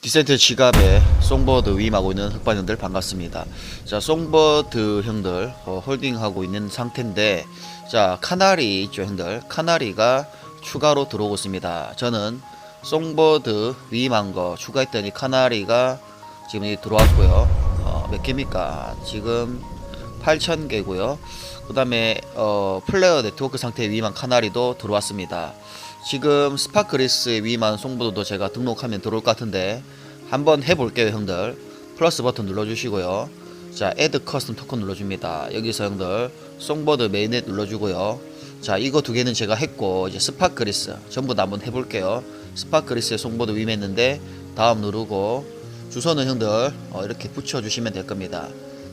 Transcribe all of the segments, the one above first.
디센트 지갑에 송버드 위임하고 있는 흑반 형들 반갑습니다. 자, 송버드 형들 어, 홀딩하고 있는 상태인데, 자, 카나리 있죠, 형들. 카나리가 추가로 들어오고 있습니다. 저는 송버드 위임한 거 추가했더니 카나리가 지금 이 들어왔고요. 어, 몇 개입니까? 지금 8,000개고요. 그 다음에 어, 플레어 네트워크 상태 위임한 카나리도 들어왔습니다. 지금 스파크리스에 위임한 송보드도 제가 등록하면 들어올 것 같은데 한번 해볼게요 형들. 플러스 버튼 눌러주시고요. 자 애드 커스텀 토큰 눌러줍니다. 여기서 형들 송보드 메인넷 눌러주고요. 자 이거 두 개는 제가 했고 이제 스파크리스 전부 다 한번 해볼게요. 스파크리스에 송보드 위임했는데 다음 누르고 주소는 형들 어, 이렇게 붙여주시면 될 겁니다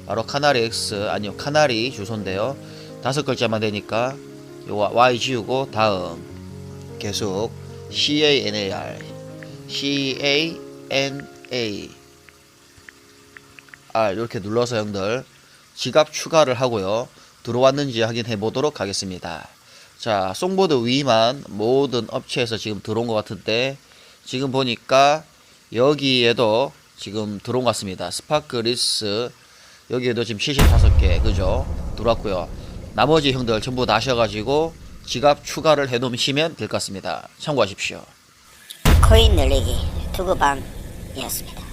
바로 카나리 X 아니요 카나리 주소인데요. 다섯 글자만 되니까 요거 Y 지우고 다음. 계속 CANAR CANA R. 이렇게 눌러서 형들 지갑 추가를 하고요. 들어왔는지 확인해 보도록 하겠습니다. 자 송보드 위만 모든 업체에서 지금 들어온 것 같은데 지금 보니까 여기에도 지금 들어온 것 같습니다. 스파크리스 여기에도 지금 75개 그죠? 들어왔고요. 나머지 형들 전부 다 하셔가지고 지갑 추가를 해 놓으시면 될 것 같습니다. 참고하십시오. 코인 늘리기 투구방이었습니다.